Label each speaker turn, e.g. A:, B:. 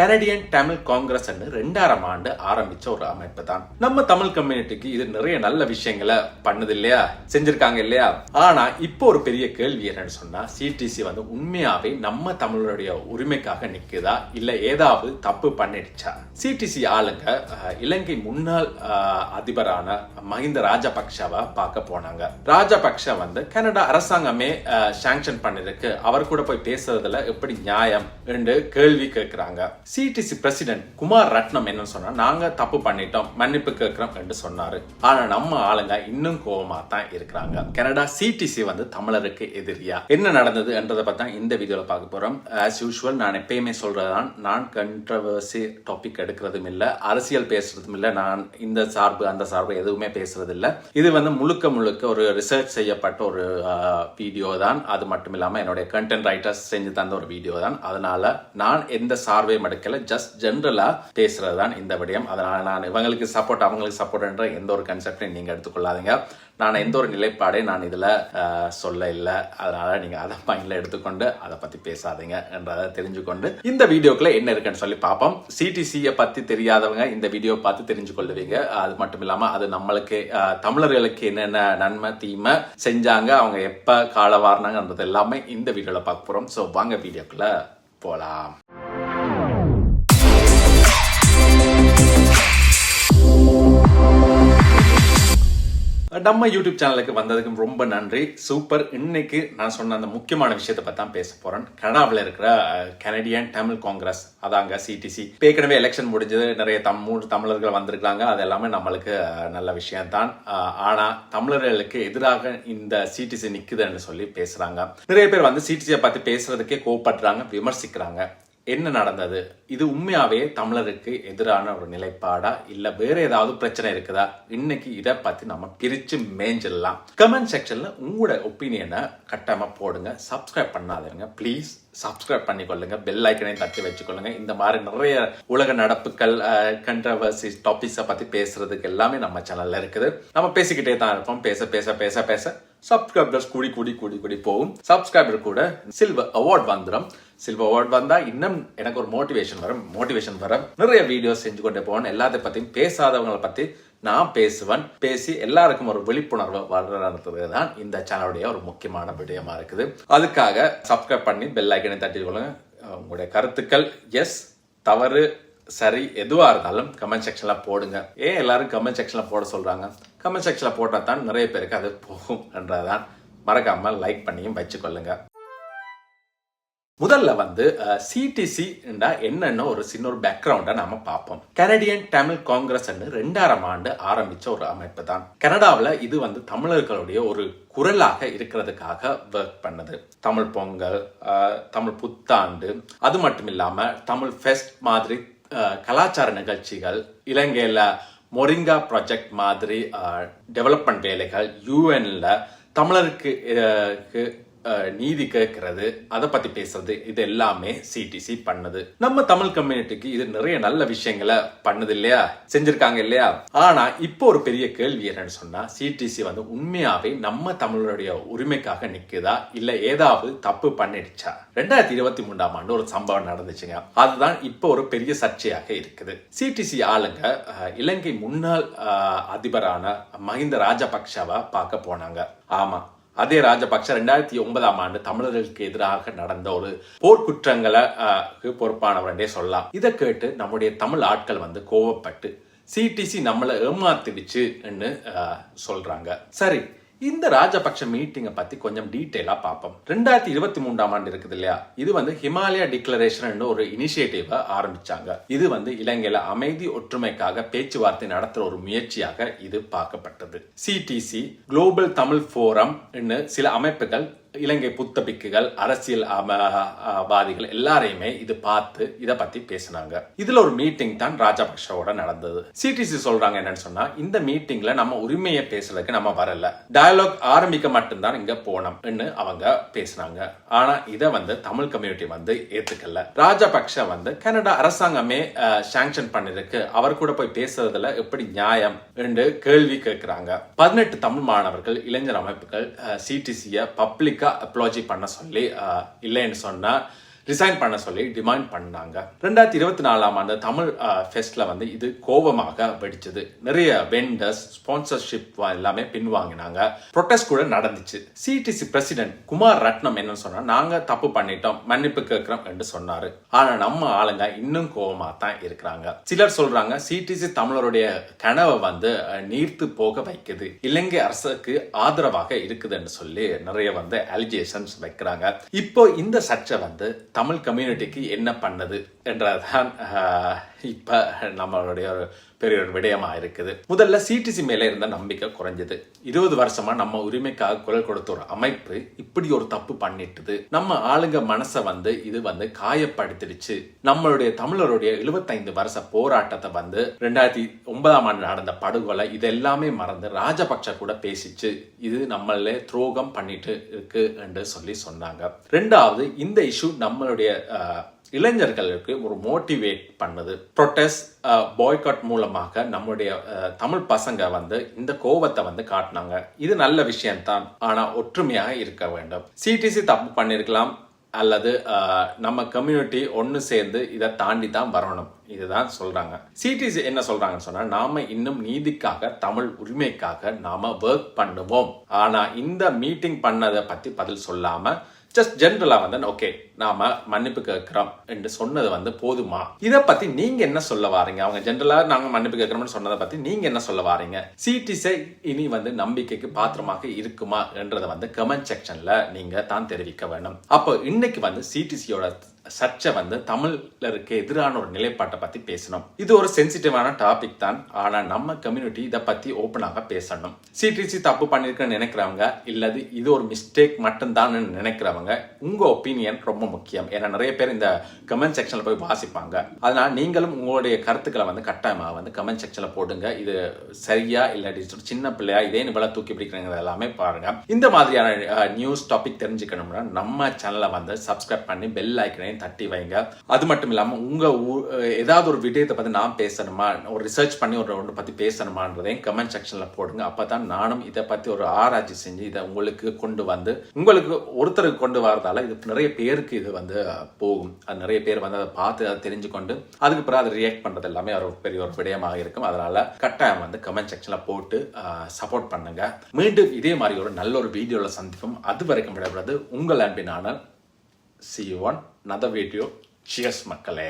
A: Canadian Tamil Congress ரெண்டாயிரம் ஆண்டு ஆரம்பிச்ச ஒரு அமைப்பு தான் நம்ம தமிழ் கம்யூனிட்டிக்கு இது நிறைய நல்ல விஷயங்களை பண்ணுது இல்லையா? செஞ்சிருக்காங்க இல்லையா? ஆனா இப்போ ஒரு பெரிய கேள்வி என்னன்னு சொன்னா சிடிசி வந்து உண்மையாவே நம்ம தமிழருடைய உரிமைக்காக நிக்குதா? இல்ல ஏதாவது தப்பு பண்ணிடுச்சா? சிடிசி ஆளுங்க இலங்கை முன்னாள் அதிபரான மஹிந்த ராஜபக்ஷவை பார்க்க போனாங்க. ராஜபக்ஷ வந்து கனடா அரசாங்கமே சாங்ஷன் பண்ணிருக்கு. அவர் கூட போய் பேசுறதுல எப்படி நியாயம்? என்று கேள்வி கேட்கிறாங்க சிடிசி பிரசிடென்ட் குமார் ரத்னம் என்ன சொன்னா நாங்க தப்பு பண்ணிட்டோம் மன்னிப்பு கேட்கிறோம் என்று சொன்னாரு. ஆனா நம்ம ஆளுங்க இன்னும் கோபமா தான் இருக்கிறாங்க. கனடா சிடிசி வந்து தமிழருக்கு எதிரியா? என்ன நடந்தது என்றதை பத்தி இந்த வீடியோல பார்க்க போறோம். ஆஸ் யூஷுவல் நான் எப்பயுமே சொல்றதுதான் நான் கண்ட்ரவர்சி டாபிக் எடுக்கிறதும் இல்ல அரசியல் பேசுறதும் இல்ல நான் இந்த சார்பு அந்த சார்பு எதுவுமே பேசுறது இல்ல. இது வந்து முழுக்க முழுக்க ஒரு ரிசர்ச் செய்யப்பட்ட ஒரு வீடியோ தான். அது மட்டும் இல்லாம என்னுடைய கண்டென்ட் ரைட்டர்ஸ் செஞ்சு தந்த ஒரு வீடியோ தான். அதனால நான் எந்த சார்பையும் வைக்கல ஜஸ்ட் ஜென்ரலா பேசுறது தான் இந்த விடயம். அதனால நான் இவங்களுக்கு சப்போர்ட் அவங்களுக்கு சப்போர்ட் என்ற எந்த ஒரு கன்செப்டையும் நீங்க எடுத்துக்கொள்ளாதீங்க. நான் எந்த ஒரு நிலைப்பாடையும் நான் இதுல அஹ், சொல்ல இல்லை. அதனால நீங்க அதை மைண்ட்ல எடுத்துக்கொண்டு அதை பத்தி பேசாதீங்க என்றதை தெரிஞ்சுக்கொண்டு இந்த வீடியோக்குள்ள என்ன இருக்குன்னு சொல்லி பார்ப்போம். சிடிசியை பத்தி தெரியாதவங்க இந்த வீடியோ பார்த்து தெரிஞ்சு கொள்ளுவீங்க அது மட்டும் இல்லாம அது நம்மளுக்கு தமிழர்களுக்கு என்னென்ன நன்மை தீமை செஞ்சாங்க அவங்க எப்ப கால வாரினாங்கன்றது எல்லாமே இந்த வீடியோல பார்க்க போறோம். ஸோ வாங்க வீடியோக்குள்ள போலாம். நம்ம யூடியூப் சேனலுக்கு வந்ததுக்கு ரொம்ப நன்றி. சூப்பர் இன்னைக்கு நான் சொன்ன அந்த முக்கியமான விஷயத்தை பற்றி தான் பேச போகிறேன் கனடாவில் இருக்கிற கனடியன் தமிழ் காங்கிரஸ் அதாங்க சிடிசி ஏற்கனவே எலெக்ஷன் முடிஞ்சது. நிறைய தம் மூன்று தமிழர்கள் வந்திருக்காங்க அது எல்லாமே நம்மளுக்கு நல்ல விஷயம்தான். ஆனால் தமிழர்களுக்கு எதிராக இந்த சிடிசி நிற்குதுன்னு சொல்லி பேசுகிறாங்க நிறைய பேர் வந்து சிடிசியை பார்த்து பேசுறதுக்கே கோவப்படுறாங்க விமர்சிக்கிறாங்க. என்ன நடந்தது? இது உண்மையாவே தமிழருக்கு எதிரான ஒரு நிலைப்பாடா? இல்ல வேற ஏதாவது பிரச்சனை இருக்குதா? இன்னைக்கு இதை பத்தி நம்ம பிரிச்சு மேஞ்சிடலாம். கமெண்ட் செக்ஷன்ல உங்களோட ஒப்பீனியனை கட்டாயமா போடுங்க. சப்ஸ்கிரைப் பண்ணாதீங்க. ப்ளீஸ் சப்ஸ்கிரைப் பண்ணிக்கொள்ளுங்க. பெல் ஐக்கனையும் தட்டி வச்சுக்கொள்ளுங்க. இந்த மாதிரி நிறைய உலக நடப்புகள் கண்ட்ரவர்சி டாபிக்ஸை பத்தி பேசுறதுக்கு எல்லாமே நம்ம சேனல்ல இருக்குது. நம்ம பேசிக்கிட்டே தான் இருப்போம். பேச பேச பேச பேச. சப்ஸ்கிரைபர்ஸ் கூடி கூடி கூடி கூடி போகும். சப்ஸ்கிரைபர் கூட சில்வர் அவார்ட் வந்துடும் சில்வர் அவார்ட் வந்தா இன்னும் எனக்கு ஒரு மோட்டிவேஷன் வரும். மோட்டிவேஷன் வரும். நிறைய வீடியோஸ் செஞ்சு கொண்டு போவேன். எல்லாத்தை பத்தியும் பேசாதவங்களை பத்தி நான் பேசுவேன். பேசி எல்லாருக்கும் ஒரு விழிப்புணர்வு வளர்த்துறது தான் இந்த சேனலுடைய ஒரு முக்கியமான விடயமா இருக்குது. அதுக்காக சப்ஸ்கிரைப் பண்ணி பெல் ஐக்கனை தட்டி கொள்ளுங்க. உங்களுடைய கருத்துக்கள் எஸ் தவறு சரி எதுவா இருந்தாலும் கமெண்ட் செக்ஷன்ல போடுங்க. ஏன் எல்லாரும் கமெண்ட் செக்ஷன்ல போட சொல்றாங்க? கமெண்ட் செக்ஷன்ல போட்டால் தான் நிறைய பேருக்கு அது போகும் என்றதான் மறக்காம லைக் பண்ணியும் வச்சுக்கொள்ளுங்க. முதல்ல வந்து சிடிசி என்னன்னு ஒரு சின்ன ஒரு பேக்ரவுண்டை நாம பார்ப்போம். கனடியன் தமிழ் காங்கிரஸ் ரெண்டாயிரம் ஆண்டு ஆரம்பிச்ச ஒரு அமைப்பு தான். கனடாவில் இது வந்து தமிழர்களுடைய ஒரு குரலாக இருக்கிறதுக்காக ஒர்க் பண்ணுது. தமிழ் பொங்கல் தமிழ் புத்தாண்டு அது மட்டும் இல்லாம தமிழ் ஃபெஸ்ட் மாதிரி கலாச்சார நிகழ்ச்சிகள் இலங்கையில மொரிங்கா ப்ராஜெக்ட் மாதிரி டெவலப்மெண்ட் வேலைகள் யூஎன்ல தமிழருக்கு நீதி கேட்கறது அதை பத்தி பேசுறது இது எல்லாமே சிடிசி பண்ணுது. நம்ம தமிழ் கம்யூனிட்டிக்கு இது நிறைய நல்ல விஷயங்களை பண்ணுது இல்லையா? செஞ்சிருக்காங்க இல்லையா? ஆனா இப்போ ஒரு பெரிய கேள்வி என்னன்னு சொன்னா சிடிசி வந்து உண்மையாவே நம்ம தமிழருடைய உரிமைக்காக நிக்குதா? இல்ல ஏதாவது தப்பு பண்ணிடுச்சா? ரெண்டாயிரத்தி இருபத்தி மூன்றாம் ஆண்டு ஒரு சம்பவம் நடந்துச்சுங்க. அதுதான் இப்போ ஒரு பெரிய சர்ச்சையாக இருக்குது. சிடிசி ஆளுங்க இலங்கை முன்னாள் அதிபரான மஹிந்த ராஜபக்ஷவை பார்க்க போனாங்க. ஆமா அதே ராஜபக்ஷ ரெண்டாயிரத்தி ஒன்பதாம் ஆண்டு தமிழர்களுக்கு எதிராக நடந்த ஒரு போர்க்குற்றங்களை பொறுப்பானவரே சொல்லலாம். இதை கேட்டு நம்முடைய தமிழ் ஆட்கள் வந்து கோவப்பட்டு சிடிசி நம்மளை ஏமாத்திடுச்சுன்னு சொல்றாங்க. சரி இந்த ராஜபக்ஷ மீட்டிங்கை பற்றி கொஞ்சம் டீட்டெயிலாக பார்ப்போம். ரெண்டாயிரத்தி இருபத்தி மூன்றாம் ஆண்டு இருக்குது இல்லையா? இது வந்து ஹிமாலயா டிக்ளரேஷன் ஒரு இனிஷியேட்டிவை ஆரம்பிச்சாங்க. இது வந்து இலங்கையில் அமைதி ஒற்றுமைக்காக பேச்சுவார்த்தை நடத்துகிற ஒரு முயற்சியாக இது பார்க்கப்பட்டது. சிடிசி குளோபல் தமிழ் ஃபோரம் சில அமைப்புகள் இலங்கை புத்தபிக்குகள் அரசியல் வாதிகள் எல்லாரையுமே இது பார்த்து இதை பத்தி பேசினாங்க. இதுல ஒரு மீட்டிங் தான் ராஜபக்ஷவோட நடந்தது. சிடிசி சொல்றாங்க என்னன்னு சொன்னா இந்த மீட்டிங்ல நம்ம உரிமையை பேசுறதுக்கு நம்ம வரல. டயலாக் ஆரம்பிக்க மட்டும்தான் இங்க போனோம்னு அவங்க பேசினாங்க. ஆனா இதை வந்து தமிழ் கம்யூனிட்டி வந்து ஏத்துக்கல. ராஜபக்ஷ வந்து கனடா அரசாங்கமே சாங்ஷன் பண்ணிருக்கு. அவர் கூட போய் பேசுறதுல எப்படி நியாயம் என்று கேள்வி கேட்கிறாங்க. பதினெட்டு தமிழ் மாணவர்கள் இளைஞர் அமைப்புகள் சிடிசிய பப்ளிக்காக அப்ளாஜி பண்ண சொல்லி இல்லைன்னு சொன்னால் ரிசைன் பண்ண சொல்லி டிமாண்ட் பண்ணாங்க. ரெண்டாயிரத்தி இருபத்தி நாலாம் ஆண்டு தமிழ் ஃபெஸ்ட்ல வந்து இது கோபமாக வெடிச்சது. நிறைய வெண்டர்ஸ் ஸ்பான்சர்ஷிப் எல்லாமே பின்வாங்கினாங்க ப்ரொட்டஸ்ட் கூட நடந்துச்சு. சிடிசி பிரசிடென்ட் குமார் ரத்னம் என்ன சொன்னா நாங்க தப்பு பண்ணிட்டோம் மன்னிப்பு கேட்கிறோம் என்று சொன்னாரு. ஆனா நம்ம ஆளுங்க இன்னும் கோபமா தான் இருக்கிறாங்க. சிலர் சொல்றாங்க சிடிசி தமிழருடைய கனவை வந்து நீர்த்து போக வைக்குது. இலங்கை அரசுக்கு ஆதரவாக இருக்குதுன்னு சொல்லி நிறைய வந்து அலிஜேஷன்ஸ் வைக்கிறாங்க. இப்போ இந்த சர்ச்சை வந்து தமிழ் கம்யூனிட்டிக்கு என்ன பண்ணுது என்றதான் இப்போ நம்மளுடைய ஒரு பெரிய ஒரு விடயமா இருக்குது முதல்ல சிடிசி மேல இருந்த நம்பிக்கை குறைஞ்சது. இருபது வருஷமா நம்ம உரிமைக்காக குரல் கொடுத்த ஒரு அமைப்பு இப்படி ஒரு தப்பு பண்ணிட்டுது. நம்ம ஆளுங்க மனசை வந்து இது வந்து காயப்படுத்திடுச்சு. நம்மளுடைய தமிழருடைய 75 வருஷ போராட்டத்தை வந்து ரெண்டாயிரத்தி ஒன்பதாம் ஆண்டு நடந்த படுகொலை இது எல்லாமே மறந்து ராஜபக்ஷ கூட பேசிச்சு. இது நம்மளே துரோகம் பண்ணிட்டு இருக்கு என்று சொல்லி சொன்னாங்க. ரெண்டாவது இந்த இஷ்யூ நம்மளுடைய இளைஞர்களுக்கு ஒரு மோட்டிவேட் பண்ணுது. ப்ரொட்டஸ்ட் பாய்காட் மூலமாக நம்முடைய தமிழ் பசங்க வந்து இந்த கோபத்தை வந்து காட்டினாங்க. இது நல்ல விஷயம்தான். ஆனா ஒற்றுமையாக இருக்க வேண்டும். சிடிசி தப்பு பண்ணிருக்கலாம். அல்லது நம்ம கம்யூனிட்டி ஒன்று சேர்ந்து இதை தாண்டி தான் வரணும். இதுதான் சொல்றாங்க. சிடிசி என்ன சொல்றாங்கன்னு சொன்னா நாம இன்னும் நீதிக்காக தமிழ் உரிமைக்காக நாம ஒர்க் பண்ணுவோம். ஆனா இந்த மீட்டிங் பண்ணதை பத்தி பதில் சொல்லாம ஜஸ்ட் ஜென்ரலா வந்து ஓகே நாம மன்னிப்பு கேட்கிறோம். என்று சொன்னது வந்து போதுமா? இதை பத்தி நீங்க என்ன சொல்ல வாரீங்க? அவங்க ஜென்ரலா நாங்க மன்னிப்பு கேட்குறோம்னு சொன்னதை பத்தி நீங்க என்ன சொல்ல வாரீங்க? சிடிசை இனி வந்து நம்பிக்கைக்கு பாத்திரமாக இருக்குமா? என்றதை வந்து கமெண்ட் செக்ஷன்ல நீங்க தான் தெரிவிக்க வேணும். அப்போ இன்னைக்கு வந்து சிடிசியோட சர்ச்சை வந்து தமிழருக்கு எதிரான ஒரு நிலைப்பாட்டை பற்றி பேசணும். இது ஒரு சென்சிட்டிவான டாபிக் தான். ஆனால் நம்ம கம்யூனிட்டி இதை பற்றி ஓப்பனாக பேசணும். சிடிசி தப்பு பண்ணியிருக்கேன்னு நினைக்கிறவங்க இல்லது இது ஒரு மிஸ்டேக் மட்டும்தான் நினைக்கிறவங்க உங்கள் ஒப்பீனியன் ரொம்ப முக்கியம். ஏன்னா நிறைய பேர் இந்த கமெண்ட் செக்ஷனில் போய் வாசிப்பாங்க. அதனால் நீங்களும் உங்களுடைய கருத்துக்களை வந்து கட்டாயமாக வந்து கமெண்ட் செக்ஷனில் போடுங்க. இது சரியா இல்லாட்டி சின்ன பிள்ளையா இதே நிபல தூக்கி பிடிக்கிறீங்க எல்லாமே பாருங்கள் இந்த மாதிரியான நியூஸ் டாபிக் தெரிஞ்சுக்கணும்னா நம்ம சேனலை வந்து சப்ஸ்கிரைப் பண்ணி பெல் ஐக்கனையும் தட்டி வைங்க. அது மட்டும் இல்லாமல் உங்கள் ஊ- ஏதாவது ஒரு விடயத்தை பற்றி நான் பேசணுமா? ஒரு ரிசர்ச் பண்ணி ஒரு ஒன்று பத்தி பேசணுமான்றதையும் கமெண்ட் செக்ஷன்ல போடுங்க. அப்பதான் நானும் இதை பற்றி ஒரு ஆராய்ச்சி செஞ்சு இதை உங்களுக்கு கொண்டு வந்து உங்களுக்கு ஒருத்தருக்கு கொண்டு வரதால இது நிறைய பேருக்கு இது வந்து போகும். அது நிறைய பேர் வந்து அதை பார்த்து அதை தெரிஞ்சுக்கொண்டு அதுக்கு பிறகு அதை ரியாக்ட் பண்ணுறது எல்லாமே ஒரு பெரிய ஒரு விடயமாக இருக்கும். அதனால கட்டாயம் வந்து கமெண்ட் செக்ஷனில் போட்டு சப்போர்ட் பண்ணுங்க. மீண்டும் இதே மாதிரி ஒரு நல்ல ஒரு வீடியோவில் சந்திப்போம். அது வரைக்கும் விடப்படுறது உங்கள் அன்பினான see see one another video cheers மக்களே